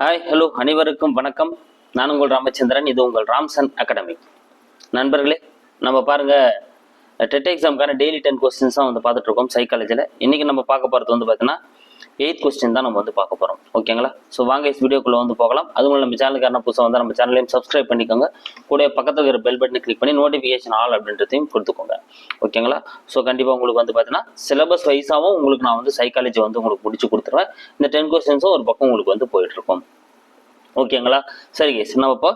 Hi hello அனைவருக்கும் வணக்கம். நான் உங்கள் ராமச்சந்திரன் இது உங்கள் ராம்சன் அகாடமி நண்பர்களே நம்ம பாருங்க டெட் எக்ஸாமுக்கான டெய்லி டென் கொஸ்டின்ஸ் தான் வந்து பார்த்துட்ருக்கோம் சைக்காலஜியில் இன்னைக்கு நம்ம பார்க்க போகிறது வந்து பார்த்தீங்கன்னா எயித் கொஸ்டின் தான் நம்ம வந்து பார்க்க போகிறோம் ஓகேங்களா ஸோ வாங்க இஸ் வீடியோக்குள்ளே வந்து போகலாம். அதுவும் நம்ம சேனலுக்கான புதுசாக வந்து நம்ம சேனலையும் சப்ஸ்கிரைப் பண்ணிக்கோங்க. கூட பக்கத்தில் இருக்கிற பெல் பட்டனை கிளிக் பண்ணி நோட்டிஃபிகேஷன் ஆல் அப்படின்றதையும் கொடுத்துக்கோங்க. ஓகேங்களா ஸோ கண்டிப்பாக உங்களுக்கு வந்து பார்த்தீங்கன்னா சிலபஸ் வைஸாகவும் உங்களுக்கு நான் வந்து சைக்காலஜி வந்து உங்களுக்கு முடிச்சு கொடுத்துருவேன். இந்த டென் கொஸ்டின்ஸும் ஒரு பக்கம் உங்களுக்கு வந்து போயிட்டுருக்கோம். ஓகேங்களா சரி கேஸ் நம்ம இப்போ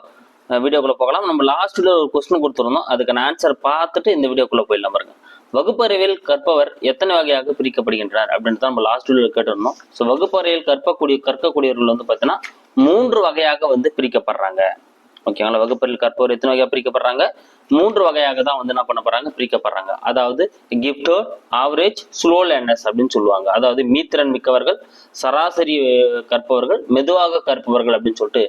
வீடியோக்குள்ளே போகலாம். நம்ம லாஸ்ட்டில் ஒரு கொஸ்டின் கொடுத்துருந்தோம். அதுக்கான ஆன்சர் பார்த்துட்டு இந்த வீடியோக்குள்ளே போயிடலாம் பாருங்க. வகுப்பறையில் கற்பவர் எத்தனை வகையாக பிரிக்கப்படுகின்றார் அப்படின்னு தான் நம்ம லாஸ்ட் வீடியோ கேட்டிருந்தோம். ஸோ வகுப்பறையில் கற்பக்கூடிய கற்கக்கூடியவர்கள் வந்து பார்த்தீங்கன்னா மூன்று வகையாக வந்து பிரிக்கப்படுறாங்க. ஓகேங்களா வகுப்பறையில் கற்பவர் எத்தனை வகையாக பிரிக்கப்படுறாங்க? மூன்று வகையாக தான் வந்து என்ன பண்ண போறாங்க? பிரிக்கப்படுறாங்க. அதாவது கிஃப்டோர் ஆவரேஜ் ஸ்லோ லேர்னர்ஸ் அப்படின்னு சொல்லுவாங்க. அதாவது மீத்திறன் மிக்கவர்கள் சராசரி கற்பவர்கள் மெதுவாக கற்பவர்கள் அப்படின்னு சொல்லிட்டு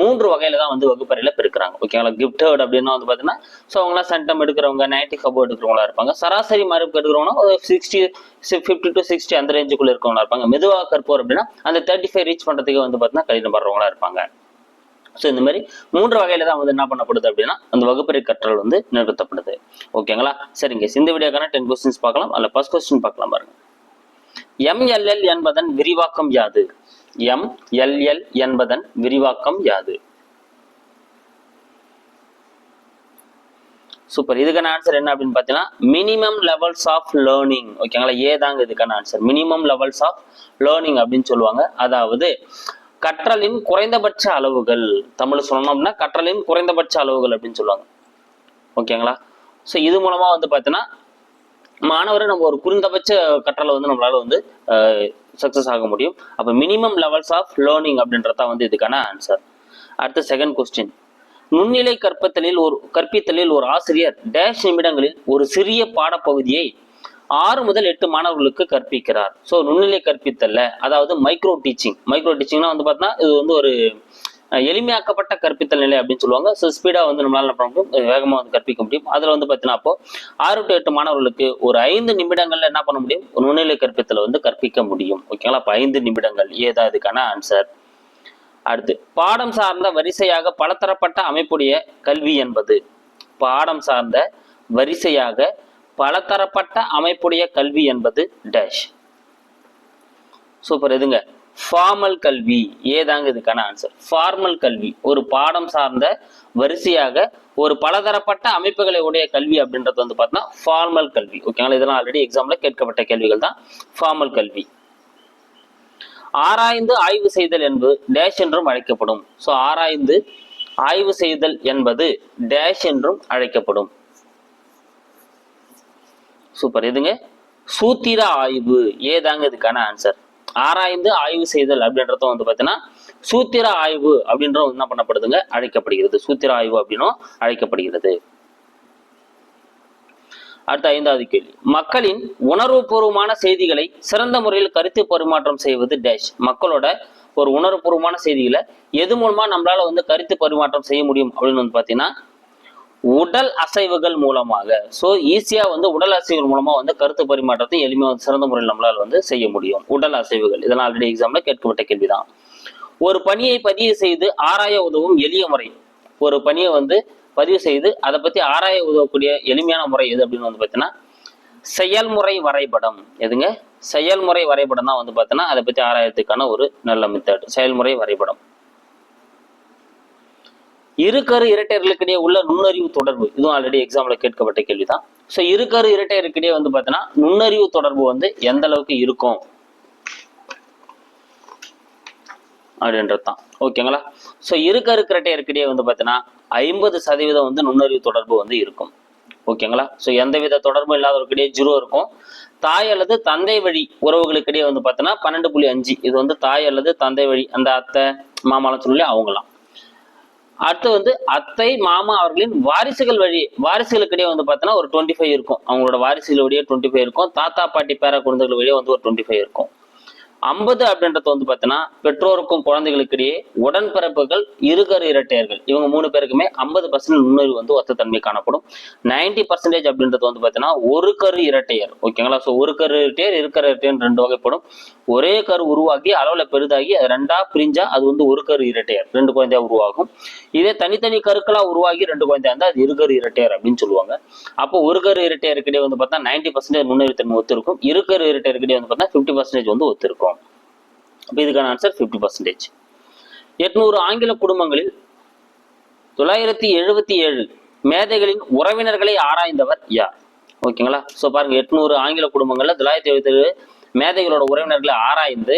மூன்று வகையில தான் வந்து வகுப்பறையில பிரிக்கிறாங்க. ஓகேங்களா கிஃப்டர்ட் அப்படின்னா வந்து பாத்தீங்கன்னா ஸோ அவங்களாம் சென்டம் எடுக்கிறவங்க நைன்டி கபோ எடுக்கிறவங்களா இருப்பாங்க. சராசரி மறுப்பு எடுக்கிறவங்க ஒரு சிக்ஸ்டி ஃபிஃப்டி டு சிக்ஸ்டி அந்த ரேஞ்சுக்குள்ள இருக்கவங்களா இருப்பாங்க. மெதுவாக கற்பவர் அப்படின்னா அந்த தேர்ட்டி ஃபைவ் ரீச் பண்றதுக்கு வந்து பாத்தீங்கன்னா கடினப்படுறவங்களா இருப்பாங்க. ஸோ இந்த மாதிரி மூன்று வகையில தான் வந்து என்ன பண்ணப்படுது அப்படின்னா அந்த வகுப்பறை கற்றல் வந்து நிறுத்தப்படுது. ஓகேங்களா சரிங்க. இந்த வீடியோக்கான டென் கொஸ்டின்ஸ் பார்க்கலாம். அதில் ஃபர்ஸ்ட் கொஸ்டின் பார்க்கலாம் பாருங்க. எம்எல்எல் என்பதன் விரிவாக்கம் யாது? எம்எல்எல் என்பதன் விரிவாக்கம் யாது? சூப்பர் இதுக்கான ஆன்சர் என்ன அப்படின்னு பார்த்தீங்கன்னா மினிமம் லெவல்ஸ் ஆஃப் லேர்னிங் ஓகேங்களா ஏதாங்க இதுக்கான answer minimum levels of learning அப்படின்னு சொல்லுவாங்க. அதாவது கற்றலின் குறைந்தபட்ச அளவுகள். தமிழ் சொல்லணும் அப்படின்னா கற்றலின் குறைந்தபட்ச அளவுகள் அப்படின்னு சொல்லுவாங்க. ஓகேங்களா? ஸோ இது மூலமா வந்து பார்த்தீங்கன்னா மாணவரை நம்ம ஒரு குறைந்தபட்ச கற்றலை வந்து நம்மளால வந்து சக்சஸ் ஆக முடியும். அப்போ மினிமம் லெவல்ஸ் ஆஃப் லேர்னிங் அப்படின்றதான் வந்து இதுக்கான ஆன்சர் அடுத்த செகண்ட் கொஸ்டின் நுண்ணிலை கற்பித்தலில் ஒரு கற்பித்தலில் ஒரு ஆசிரியர் டேஷ் நிமிடங்களில் ஒரு சிறிய பாடப்பகுதியை ஆறு முதல் எட்டு மாணவர்களுக்கு கற்பிக்கிறார். ஸோ நுண்ணிலை கற்பித்தல்ல அதாவது மைக்ரோ டீச்சிங் மைக்ரோ டீச்சிங்னா வந்து பார்த்தீங்கன்னா இது வந்து ஒரு எளிமையாக்கப்பட்ட கற்பித்தல் நிலை அப்படின்னு சொல்லுவாங்க. ஸோ ஸ்பீடாக வந்து நம்மளால என்ன பண்ண முடியும்? வேகமாக வந்து கற்பிக்க முடியும். அதில் வந்து பார்த்தீங்கன்னா அப்போ ஆறு டு எட்டு மாணவர்களுக்கு ஒரு ஐந்து நிமிடங்களில் என்ன பண்ண முடியும்? ஒரு நுண்ணிலை கற்பித்தலை வந்து கற்பிக்க முடியும். ஓகேங்களா அப்போ ஐந்து நிமிடங்கள். ஏதா இதுக்கான ஆன்சர் அடுத்து பாடம் சார்ந்த வரிசையாக பலதரப்பட்ட அமைப்புடைய கல்வி என்பது. பாடம் சார்ந்த வரிசையாக பலதரப்பட்ட அமைப்புடைய கல்வி என்பது டேஷ் சூப்பர் எதுங்க ஃபார்மல் கல்வி. ஏதாங்க இதுக்கான ஆன்சர் ஃபார்மல் கல்வி. ஒரு பாடம் சார்ந்த வரிசையாக ஒரு பலதரப்பட்ட அமைப்புகளை உடைய கல்வி அப்படின்றது வந்து பார்த்தீங்கன்னா ஃபார்மல் கல்வி. ஓகேங்களா இதெல்லாம் ஆல்ரெடி எக்ஸாம்ல கேட்கப்பட்ட கேள்விகள் தான். ஃபார்மல் கல்வி. ஆராய்ந்து ஆய்வு செய்தல் என்பது டேஷ் என்றும் அழைக்கப்படும். ஸோ ஆராய்ந்து ஆய்வு செய்தல் என்பது டேஷ் என்றும் அழைக்கப்படும். சூப்பர். எதுங்க? சூத்திர ஆய்வு. ஏதாங்க இதுக்கான ஆன்சர் ஆராய்ந்து ஆய்வு செய்தல் அப்படின்றதும் வந்து பார்த்தீங்கன்னா சூத்திர ஆய்வு அப்படின்றது என்ன பண்ணப்படுதுங்க? அழைக்கப்படுகிறது. சூத்திர ஆய்வு அப்படின்னும் அழைக்கப்படுகிறது. அடுத்த ஐந்தாவது கேள்வி. மக்களின் உணர்வுபூர்வமான செய்திகளை சிறந்த முறையில் கருத்து பரிமாற்றம் செய்வது டேஷ் மக்களோட ஒரு உணர்வுபூர்வமான செய்திகளை எது மூலமா நம்மளால வந்து கருத்து பரிமாற்றம் செய்ய முடியும் அப்படின்னு வந்து பாத்தீங்கன்னா உடல் அசைவுகள் மூலமாக. ஸோ ஈஸியா வந்து உடல் அசைவுகள் மூலமா வந்து கருத்து பரிமாற்றத்தை எளிமையாக வந்து சிறந்த முறையில் நம்மளால் வந்து செய்ய முடியும். உடல் அசைவுகள். இதெல்லாம் ஆல்ரெடி எக்ஸாம்ல கேட்கப்பட்ட கேள்விதான். ஒரு பணியை பதிவு செய்து ஆராய உதவும் எளிய முறை. ஒரு பணியை வந்து பதிவு செய்து அதை பத்தி ஆராய உதவக்கூடிய எளிமையான முறை எது அப்படின்னு வந்து பார்த்தீங்கன்னா செயல்முறை வரைபடம். எதுங்க? செயல்முறை வரைபடம் தான் வந்து பார்த்தீங்கன்னா அதை பத்தி ஆராயத்துக்கான ஒரு நல்ல மெத்தட் செயல்முறை வரைபடம். இருக்கரு இரட்டையர்களுக்கிடையே உள்ள நுண்ணறிவு தொடர்பு. இதுவும் ஆல்ரெடி எக்ஸாம்ல கேட்கப்பட்ட கேள்விதான். ஸோ இருக்கரு இரட்டையருக்கிடையே வந்து பார்த்தீங்கன்னா நுண்ணறிவு தொடர்பு வந்து எந்த அளவுக்கு இருக்கும்? அப்படின்றது தான் ஓகேங்களா ஸோ இருக்கரு இருக்கிறட்டே வந்து பார்த்தீங்கன்னா ஐம்பது சதவீதம் வந்து நுண்ணறிவு தொடர்பு வந்து இருக்கும். ஓகேங்களா ஸோ எந்தவித தொடர்பும் இல்லாதவருக்கிடையே ஜீரோ இருக்கும். தாய் அல்லது தந்தை வழி உறவுகளுக்கிடையே வந்து பார்த்தீங்கன்னா பன்னெண்டு புள்ளி அஞ்சு. இது வந்து தாய் அல்லது தந்தை வழி அந்த அத்தை மாமாலாம் சொல்லி அவங்களாம் அடுத்து வந்து அத்தை மாமா அவர்களின் வாரிசுகள் வழி வாரிசுகளுக்கிடையே வந்து பார்த்தீங்கன்னா ஒரு டுவெண்ட்டி ஃபைவ் இருக்கும். அவங்களோட வாரிசுகள் வழியே டுவெண்ட்டி ஃபைவ் இருக்கும். தாத்தா பாட்டி பேர குழந்தைகள் வழியே வந்து ஒரு டுவெண்ட்டி ஃபைவ் இருக்கும். ஐம்பது அப்படின்றது வந்து பார்த்தீங்கன்னா பெற்றோருக்கும் குழந்தைகளுக்கு இடையே உடன்பிறப்புகள் இருகரு இரட்டையர்கள். இவங்க மூணு பேருக்குமே ஐம்பது பர்சன்ட் நுண்ணறிவு வந்து ஒத்த தன்மை காணப்படும். நைன்டி பர்சன்டேஜ் அப்படின்றது வந்து பார்த்தீங்கன்னா ஒரு கரு இரட்டையர். ஓகேங்களா ஸோ ஒரு கரு இரட்டையர் இருக்கரு இரட்டையர் ரெண்டு வகைப்படும். ஒரே கரு உருவாக்கி அளவில் பெரிதாகி அது ரெண்டா பிரிஞ்சா அது வந்து ஒரு கரு இரட்டையர். ரெண்டு குழந்தையா உருவாகும். இதே தனித்தனி கருக்களாக உருவாகி ரெண்டு குழந்தையா இருந்தால் அது இருகரு இரட்டையர் அப்படின்னு சொல்லுவாங்க. அப்போ ஒரு கரு இரட்டையருக்கிட்டே வந்து பார்த்தா நைன்டி பர்சன்டேஜ் நுண்ணறிவுத்தன்மை ஒத்து இருக்கும் இருக்கரு இரட்டையருக்கிட்டே வந்து பார்த்தா ஃபிஃப்டி பர்சன்டேஜ் வந்து ஒத்து இருக்கும் அப்போ இதுக்கான ஆன்சர் ஃபிஃப்டி பர்சன்டேஜ் எட்நூறு ஆங்கில குடும்பங்களில் தொள்ளாயிரத்தி எழுபத்தி ஏழு மேதைகளின் உறவினர்களை ஆராய்ந்தவர் யார்? ஓகேங்களா ஸோ பாருங்க எட்நூறு ஆங்கில குடும்பங்களில் தொள்ளாயிரத்தி எழுபத்தி ஏழு மேதைகளோட உறவினர்களை ஆராய்ந்து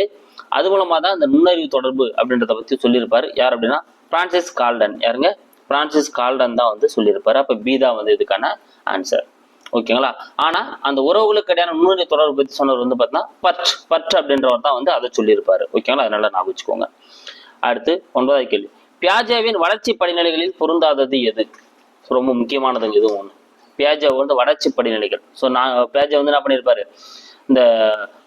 அது மூலமாக தான் இந்த நுண்ணறிவு தொடர்பு அப்படின்றத பற்றி சொல்லியிருப்பார். யார் அப்படின்னா? பிரான்சிஸ் கால்டன் யாருங்க? பிரான்சிஸ் கால்டன் தான் வந்து சொல்லியிருப்பார். அப்போ பி தான் வந்து இதுக்கான ஆன்சர் ஓகேங்களா? ஆனா அந்த உறவுகளுக்கு இடையான நுண்ணறிவு தொடர்பு பத்தி சொன்னவர் வந்து பார்த்தீங்கன்னா பட் பட் அப்படின்றவர் தான் வந்து அதை சொல்லியிருப்பாரு. ஓகேங்களா? அதனால ஞாபகம் வச்சுக்கோங்க அடுத்து ஒன்பதாவது கேள்வி. பியாஜேவின் வளர்ச்சி படிநிலைகளில் பொருந்தாதது எது? ரொம்ப முக்கியமானதுங்க இதுவும் ஒன்று பியாஜே வந்து வளர்ச்சி படிநிலைகள். ஸோ நான் பியாஜா வந்து என்ன பண்ணியிருப்பாரு? இந்த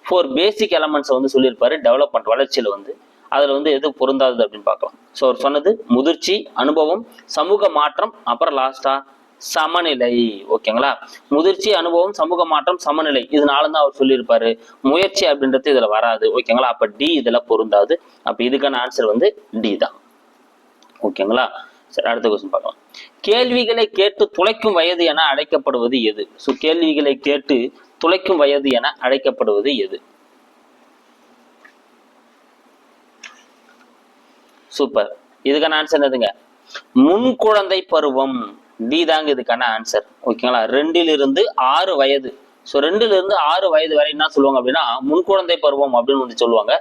ஃபோர் பேசிக் எலமெண்ட்ஸை வந்து சொல்லியிருப்பாரு டெவலப்மெண்ட் வளர்ச்சியில் வந்து. அதில் வந்து எது பொருந்தாதது அப்படின்னு பார்க்கலாம். ஸோ அவர் சொன்னது முதிர்ச்சி அனுபவம் சமூக மாற்றம் அப்புறம் லாஸ்டா சமநிலை ஓகேங்களா? முதிர்ச்சி அனுபவம் சமூக மாற்றம் சமநிலை இதனால தான் அவர் சொல்லியிருப்பாரு. முயற்சி அப்படின்றது இதுல வராது ஓகேங்களா? அப்ப டி இதுல பொருந்தாது. அப்ப இதுக்கான ஆன்சர் வந்து டி தான். ஓகேங்களா? சரி அடுத்த கொஸ்டின் பார்க்கலாம். கேள்விகளை கேட்டு துளைக்கும் வயது என அழைக்கப்படுவது எது? ஸோ கேள்விகளை கேட்டு துளைக்கும் வயது என அழைக்கப்படுவது எது? சூப்பர் இதுக்கான ஆன்சர் என்னதுங்க? முன் குழந்தை பருவம். டி தாங்க இதுக்கான ஆன்சர் ஓகேங்களா ரெண்டிலிருந்து ஆறு வயது. ஸோ ரெண்டுல இருந்து ஆறு வயது வரை என்ன சொல்லுவாங்க அப்படின்னா முன்குழந்தை பருவம் அப்படின்னு வந்து சொல்லுவாங்க.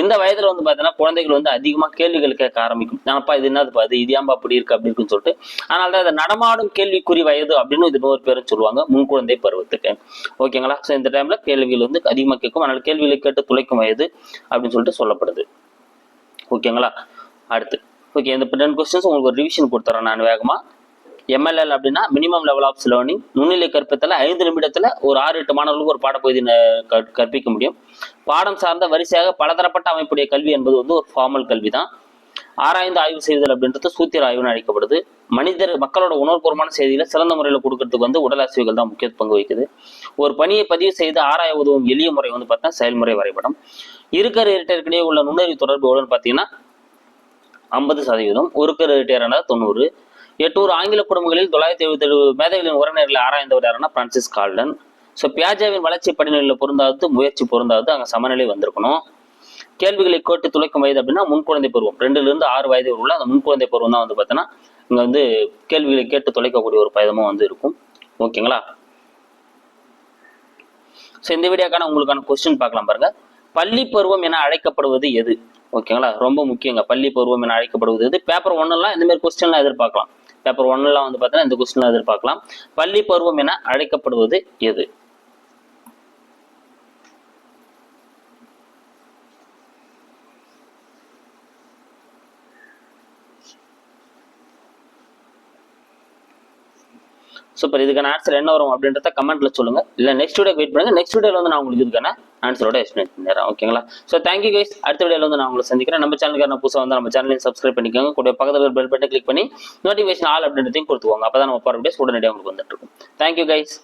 இந்த வயதுல வந்து பார்த்தீங்கன்னா குழந்தைகள் வந்து அதிகமாக கேள்விகள் கேட்க ஆரம்பிக்கும். ஏன்னாப்பா இது என்னது அது இது ஏன்பா அப்படி இருக்கு? அப்படி இருக்குன்னு சொல்லிட்டு. அதனால தான் இதை நடமாடும் கேள்விக்குறி வயது அப்படின்னு இது ஒரு பேரும் சொல்லுவாங்க முன்குழந்தை பருவத்துக்கு. ஓகேங்களா ஸோ இந்த டைம்ல கேள்விகள் வந்து அதிகமாக கேட்கும். அதனால கேள்விகளை கேட்டு துளைக்கும் வயது அப்படின்னு சொல்லிட்டு சொல்லப்படுது. ஓகேங்களா அடுத்து. ஓகே இந்த டென் கொஸ்டின்ஸ் உங்களுக்கு ஒரு ரிவிஷன் கொடுத்துறேன் நான் வேகமாக எம்எல்எல் அப்படின்னா மினிமம் லெவல் ஆஃப் லேர்னிங் நுண்ணிலை கற்பித்தல ஐந்து நிமிடத்தில் ஒரு ஆறு எட்டு மாணவர்களுக்கு ஒரு பாடப்பகுதி கற்- கற்பிக்க முடியும். பாடம் சார்ந்த வரிசையாக பலதரப்பட்ட அமைப்புடைய கல்வி என்பது வந்து ஒரு ஃபார்மல் கல்வி தான் ஆராய்ந்து ஆய்வு செய்தல் அப்படின்றது சூத்திர ஆய்வுன்னு அழைக்கப்படுது. மனிதர் மக்களோட உணர்வுபூர்வமான செய்திகளை சிறந்த முறையில் கொடுக்கறதுக்கு வந்து உடல் அசைவுகள் தான் முக்கிய பங்கு வகிக்குது. ஒரு பணியை பதிவு செய்து ஆராய உதவும் எளிய முறை வந்து பார்த்தீங்கன்னா செயல்முறை வரைபடம். இருக்கிற இரட்டையர்களிடையே உள்ள நுண்ணறிவு தொடர்பு எவ்வளோன்னு பார்த்தீங்கன்னா ஐம்பது சதவீதம். ஒரு கரு இரட்டையரான தொண்ணூறு. எட்டூறு ஆங்கில குடும்பங்களில் தொள்ளாயிரத்தி எழுபத்தி ஏழு மேதைகளின் உறவினர்களை ஆராய்ந்தவர் யாருன்னா பிரான்சிஸ் கால்டன். ஸோ பியாஜாவின் வளர்ச்சி படிநிலையில் பொருந்தாவது முயற்சி பொருந்தாவது அங்கே சமநிலை வந்திருக்கணும். கேள்விகளை கேட்டு துளைக்கும் வயது அப்படின்னா முன்குழந்தை பருவம். ரெண்டுல இருந்து ஆறு வயது உள்ள அந்த முன்குழந்தை பருவம் தான் வந்து பார்த்தீங்கன்னா இங்கே வந்து கேள்விகளை கேட்டு துளைக்கக்கூடிய ஒரு பயதமும் வந்து இருக்கும். ஓகேங்களா? ஸோ இந்த வீடியோக்கான உங்களுக்கான கொஸ்டின் பார்க்கலாம் பாருங்க. பள்ளி பருவம் என அழைக்கப்படுவது எது? ஓகேங்களா? ரொம்ப முக்கியங்க. பள்ளி பருவம் என அழைக்கப்படுவது எது? பேப்பர் ஒன்றுலாம் இந்த மாதிரி கொஸ்டின்லாம் எதிர்பார்க்கலாம். பேப்பர் ஒன்னுலாம் வந்து பார்த்தீங்கன்னா இந்த கொஸ்டின் எதிர்பார்க்கலாம். பள்ளி பருவம் என அழைக்கப்படுவது எது? சூப்பர் இதுக்கான ஆன்சர் என்ன வரும் அப்படின்றத கமெண்ட்ல சொல்லுங்க. இல்ல நெக்ஸ்ட் வீடியோ வெயிட் பண்ணுங்க. நெக்ஸ்ட் வீடியோல வந்து நான் உங்களுக்கு இதுக்கான ஆன்சரோட எக்ஸ்பிளைன் பண்ணிடுறேன் ஓகேங்களா ஸோ தேங்க்யூ கைஸ் அடுத்த வீடியோல வந்து நான் உங்களை சந்திக்கிறேன். நம்ம சேனலுக்கு புதுசாக வந்து நம்ம சேனலையும் சப்ஸ்கிரைப் பண்ணிக்கோங்க. கூட பக்கத்தில் பெல் பட்டன் கிளிக் பண்ணி நோட்டிஃபிகேஷன் ஆல் அப்படின்றதையும் கொடுத்துக்கோங்க. அப்பதான் நம்ம போகிற வீடியோஸ் உடனடியாக உங்களுக்கு வந்துட்டு இருக்கும். Thank you guys